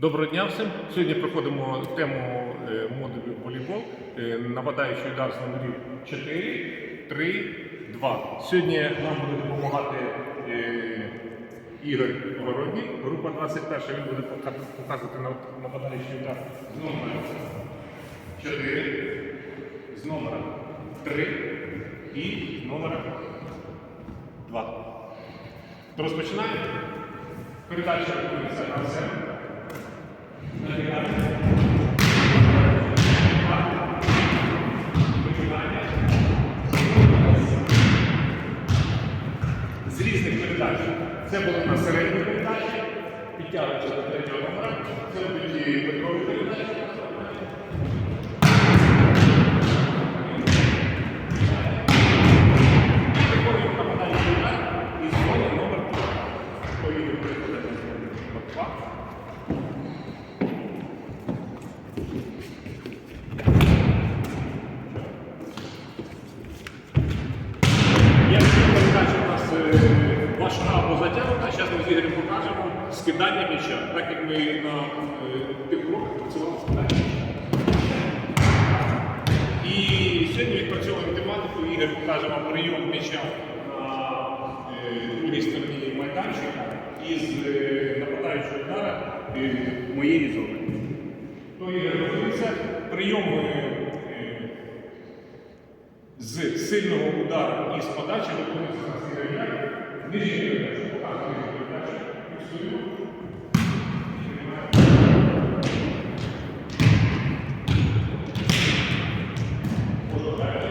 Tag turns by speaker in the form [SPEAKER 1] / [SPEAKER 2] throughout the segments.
[SPEAKER 1] Доброго дня всім. Сьогодні проходимо тему е, модулю волейбол. Е, Нападаючий удар з номерів 4, 3, 2. Сьогодні нам буде допомагати е, Ігор Городній, група 21. Він буде показувати нападаючий удар з номера 4, з номера 3 і з номера 2. Розпочинаємо. Передача робиться на себе. Різних передач. Це було на середній передачі, підтягується до третього номера. Це будуть Петрові передачі. І зоні номер 2. Поїдемо переходити важка або затягнута, зараз ми з Ігорем покажемо скидання м'яча, так як ми на е, тих уроках працювали з скиданням м'яча. І сьогодні відпрацьовуємо тематику, Ігор покаже вам прийом м'яча на е, другій стороні майданчика із е, нападаючого удара е, моєї зони. То Ігор готується. Прийом е, е, з сильного удару і з подачі виконується на сігаря. Нижній передачі, показує нижню передачу, фіксую. Можна далі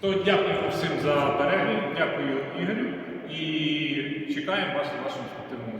[SPEAKER 1] То дякую всім за перегляд, дякую Ігорю. І чекаємо вас у вашому спортивному